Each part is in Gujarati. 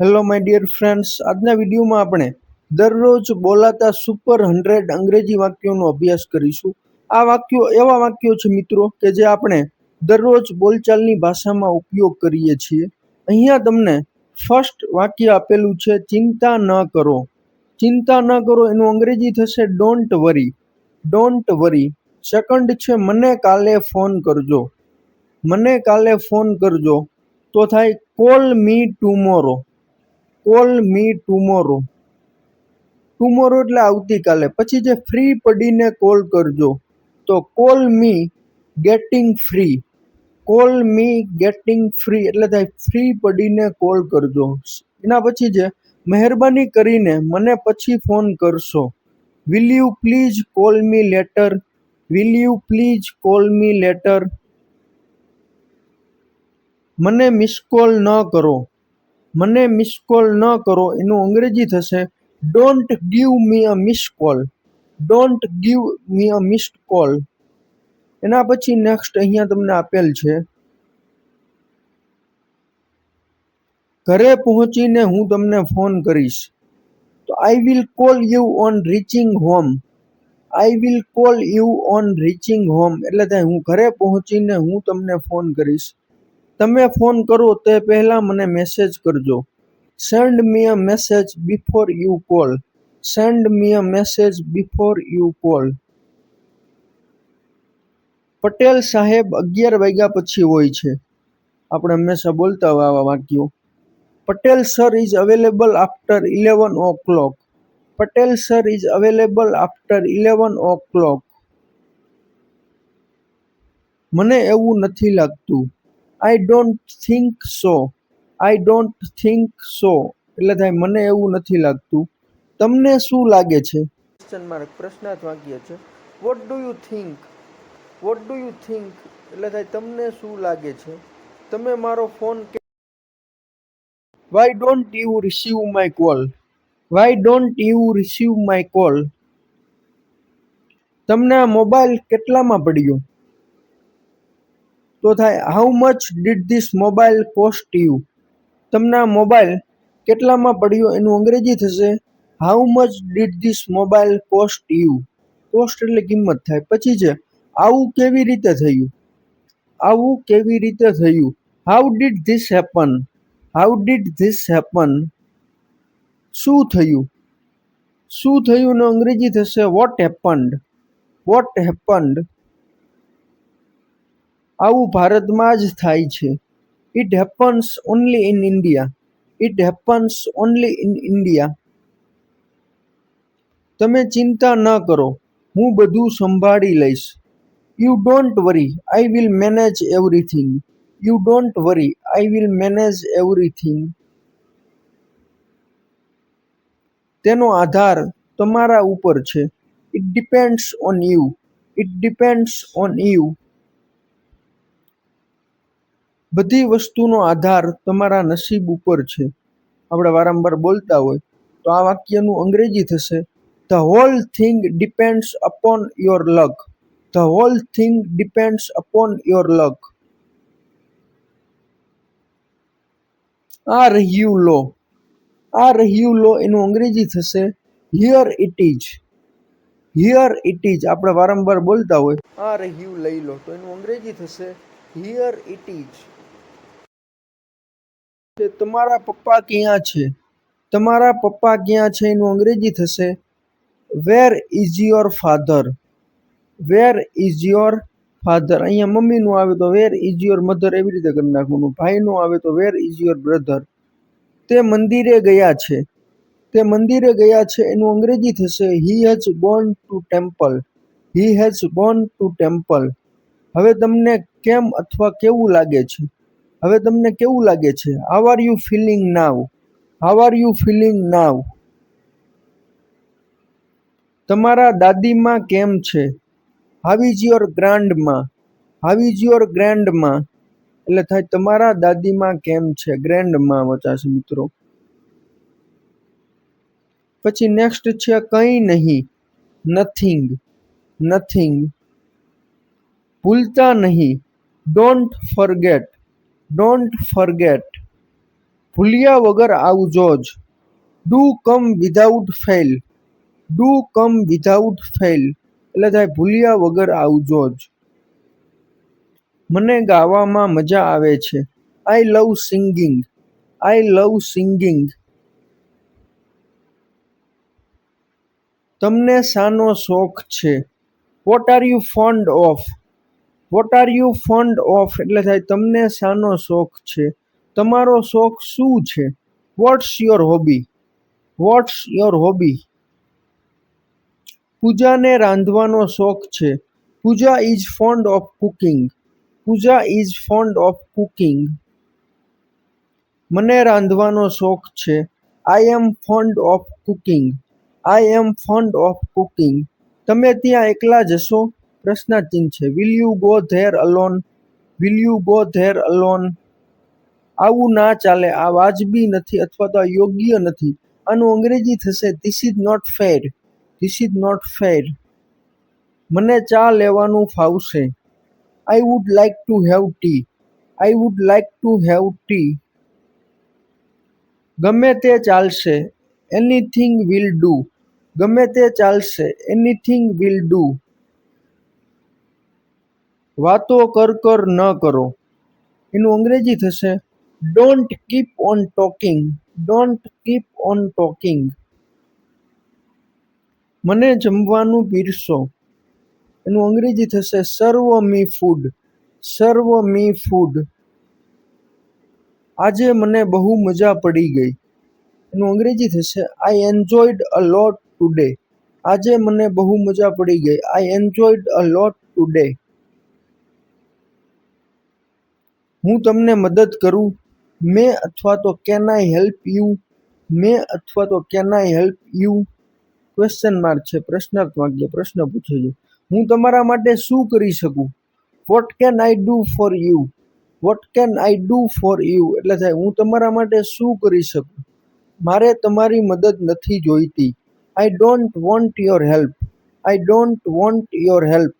હેલો માય ડિયર ફ્રેન્ડ્સ આજના વિડીયોમાં આપણે દરરોજ બોલાતા સુપર હંડ્રેડ અંગ્રેજી વાક્યોનો અભ્યાસ કરીશું. આ વાક્યો એવા વાક્યો છે મિત્રો કે જે આપણે દરરોજ બોલચાલની ભાષામાં ઉપયોગ કરીએ છીએ. અહીંયા તમને ફર્સ્ટ વાક્ય આપેલું છે, ચિંતા ન કરો. ચિંતા ન કરો, એનું અંગ્રેજી થશે don't worry don't worry second છે, મને કાલે ફોન કરજો. મને કાલે ફોન કરજો. તો થાય call me tomorrow call me tomorrow tomorrow એટલે આવતીકાલે. પછી જે ફ્રી પડીને કોલ કરજો, તો call me getting free call me getting free એટલે થાય ફ્રી પડીને કોલ કરજો. એના પછી જે મહેરબાની કરીને મને પછી ફોન કરશો. Will you please call me later will you please call me later મને મિસ કોલ ન કરો. મને મિસ કોલ ન કરો, એનું અંગ્રેજી થશે don't give me a miss call don't give me a missed call એના પછી નેક્સ્ટ અહીંયા તમને આપેલ છે, ઘરે પહોંચીને હું તમને ફોન કરીશ. તો I will call you on reaching home I will call you on reaching home એટલે ત્યાં હું ઘરે પહોંચીને હું તમને ફોન કરીશ. તમે ફોન કરો તે પહેલાં મને મેસેજ કરજો. Send me a message before you call send me a message before you call Patel સાહેબ અગિયાર વાગ્યા પછી હોય છે. આપણે હંમેશા બોલતા હોય આવા વાક્યો. Patel sir is available after eleven o'clock Patel sir is available after eleven o'clock મને એવું નથી લાગતું. I don't think so I don't think so એટલે થાય મને એવું નથી લાગતું. તમને શું લાગે છે? ક્વેશ્ચન માર્ક પ્રશ્નાર્થ વાક્ય છે. What do you think what do you think એટલે થાય તમને શું લાગે છે? તમે મારો phone why don't you receive my call why don't you receive my call તમને આ મોબાઈલ કેટલામાં પડ્યો? તો થાય how much did this mobile cost you તમને આ મોબાઈલ કેટલામાં પડ્યો એનું અંગ્રેજી થશે? How much did this mobile cost you cost એટલે કિંમત થાય. પછી છે, આવું કેવી રીતે થયું? આવું કેવી રીતે થયું? How did this happen how did this happen શું થયું? શું થયું ને અંગ્રેજી થશે વોટ હેપન્ડ વોટ હેપન્ડ આવું ભારતમાં જ થાય છે. It happens only in India it happens only in India તમે ચિંતા ન કરો. હું બધું સંભાળી લઈશ. You don't worry I will manage everything you don't worry I will manage everything તેનો આધાર તમારા ઉપર છે. It depends on you it depends on you બધી વસ્તુનો આધાર તમારા નસીબ ઉપર છે. આપણે વારંવાર બોલતા હોય તો આ વાક્યનું અંગ્રેજી થશે. The whole thing depends upon your luck the whole thing depends upon your luck આ રહ્યું લો. આ રહ્યું લો એનું અંગ્રેજી થશે. Here it is here it is આપણે વારંવાર બોલતા હોય. આ રહ્યું લઈ લો તો એનું અંગ્રેજી થશે. હિયર ઇટ ઇઝ કે તમારા પપ્પા ક્યાં છે? તમારા પપ્પા ક્યાં છે એનું અંગ્રેજી થશે? Where is your father where is your father અહીંયા મમ્મીનું આવે તો વેર ઇઝ યોર મધર એવી રીતે કરી નાખવાનું. ભાઈનું આવે તો વેર ઇઝ યોર બ્રધર તે મંદિરે ગયા છે. તે મંદિરે ગયા છે. એનું અંગ્રેજી થશે he has born to temple he has born to temple હવે તમને કેમ અથવા કેવું લાગે છે? હવે તમને કેવું લાગે છે? How are you feeling now how are you feeling now તમારા દાદીમાં કેમ છે? How is your grandma how is your grandma એટલે થાય તમારા દાદીમાં કેમ છે? ગ્રેન્ડમાં વચાશે મિત્રો. પછી નેક્સ્ટ છે કંઈ નહીં. નથિંગ નથિંગ ભૂલતા નહીં. ડોન્ટ ફરગેટ ડોન્ટ ફરગેટ ભૂલ્યા વગર આવજો જ. Do come without fail do come without fail એટલે થાય ભૂલ્યા વગર આવજો જ. મને ગાવામાં મજા આવે છે. I love singing I love singing તમને શાનો શોખ છે. What are you fond of what are you fond of એટલે થાય તમને શાનો શોખ છે? તમારો શોખ શું છે? What's your hobby what's your hobby પૂજાને રાંધવાનો શોખ છે. Puja is fond of cooking Puja is fond of cooking મને રાંધવાનો શોખ છે. I am fond of cooking I am fond of cooking તમે ત્યાં એકલા જશો પ્રશ્નાચિહ્ન છે. Will you go there alone will you go there alone આવું ના ચાલે. આ વાજબી નથી અથવા તો આ યોગ્ય નથી. આનું અંગ્રેજી થશે this is not fair this is not fair મને ચા લેવાનું ફાવશે. I would like to have tea I would like to have tea ગમે તે ચાલશે. એનીથિંગ વિલ ડુ ગમે તે ચાલશે. એનીથિંગ વિલ ડુ વાતો કર કર ન કરો. એનું અંગ્રેજી થશે don't keep on talking don't keep on talking મને જમવાનું પીરસો. એનું અંગ્રેજી થશે સર્વ મી ફૂડ સર્વ મી ફૂડ આજે મને બહુ મજા પડી ગઈ. એનું અંગ્રેજી થશે આઈ એન્જોયડ અ લોટ ટુડે આજે મને બહુ મજા પડી ગઈ. આઈ એન્જોયડ અ લોટ ટુડે હું તમને મદદ કરું. મે અથવા તો can I help you may અથવા તો can I help you question mark છે પ્રશ્નાર્થ વાક્ય પ્રશ્ન પૂછે છે. હું તમારા માટે શું કરી શકું? What can I do for you what can I do for you એટલે થાય, હું તમારા માટે શું કરી શકું? મારે તમારી મદદ નથી જોઈતી. I don't want your help I don't want your help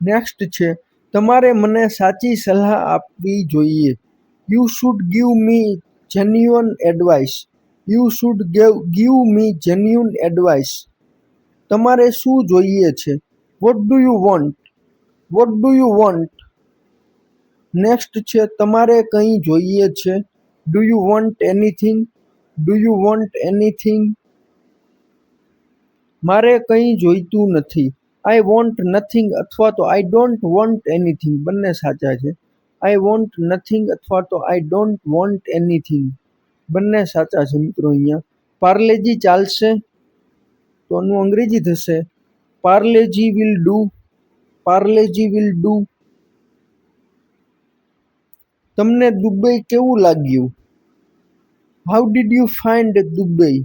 next છે તમારે મને સાચી સલાહ આપવી જોઈએ. You should give me genuine advice you should gave give me genuine advice તમારે શું જોઈએ છે? What do you want what do you want next છે, તમારે કંઈ જોઈએ છે? Do you want anything do you want anything મારે કંઈ જોઈતું નથી. આઈ વોન્ટ નથિંગ અથવા તો આઈ ડોન્ટ વોન્ટ એનીથિંગ બંને સાચા છે. આઈ વોન્ટ નથિંગ અથવા તો આઈ ડોન્ટ વોન્ટ એનીથિંગ બંને સાચા છે મિત્રો અહીંયા. પાર્લેજી ચાલશે. તો આનું અંગ્રેજી થશે. Parle G will do Parle G will do તમને દુબઈ કેવું લાગ્યું? How did you find Dubai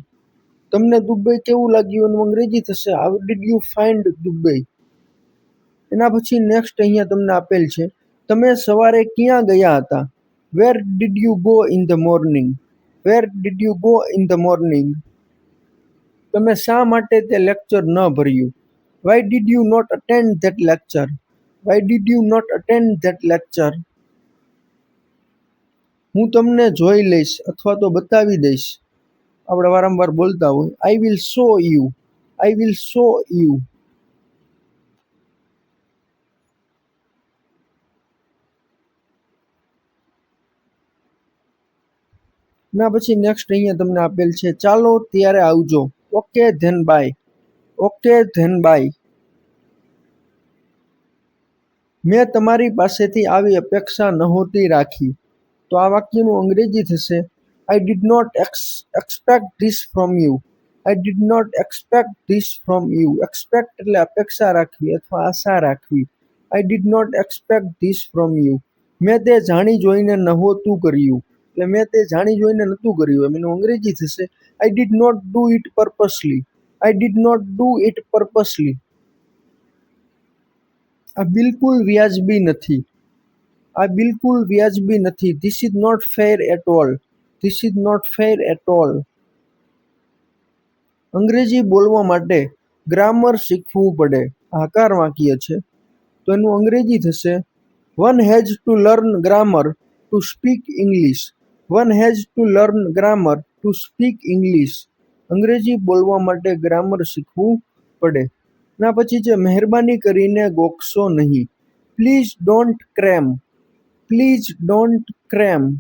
તમને દુબઈ કેવું લાગ્યું એનું અંગ્રેજી થશે? How did you find Dubai? એના પછી નેક્સ્ટ અહીંયા તમને આપેલ છે, તમે સવારે ક્યાં ગયા હતા? Where did you go in the morning where did you go in the morning તમે શા માટે તે લેક્ચર ન ભર્યું? Why did you not attend that lecture why did you not attend that lecture હું તમને જોઈ લઈશ અથવા તો બતાવી દઈશ. આપણે વારંવાર બોલતા હોય I will show you I will show you ના, પછી નેક્સ્ટ અહીંયા તમને આપેલ છે, ચાલો ત્યારે આવજો. Okay then bye okay then bye મેં તમારી પાસેથી આવી અપેક્ષા નહોતી રાખી. તો આ વાક્યનું અંગ્રેજી થશે? I did not expect this from you I did not expect this from you expect એટલે અપેક્ષા રાખવી અથવા આશા રાખવી I did not expect this from you મેં તે જાણી જોઈને નહોતું કર્યું એટલે મેં તે જાણી જોઈને નહોતું કર્યું એમ એનું અંગ્રેજી થશે I did not do it purposely I did not do it purposely આ બિલકુલ વ્યાજબી નથી આ બિલકુલ વ્યાજબી નથી this is not fair at all this is not fair at all અંગ્રેજી બોલવા માટે ગ્રામર શીખવું પડે. આકાર વાક્ય છે. તો એનું અંગ્રેજી થશે. One has to learn grammar to speak English one has to learn grammar to speak English અંગ્રેજી બોલવા માટે ગ્રામર શીખવું પડે. ના, પછી છે મહેરબાની કરીને ગોખશો નહીં. Please don't cram please don't cram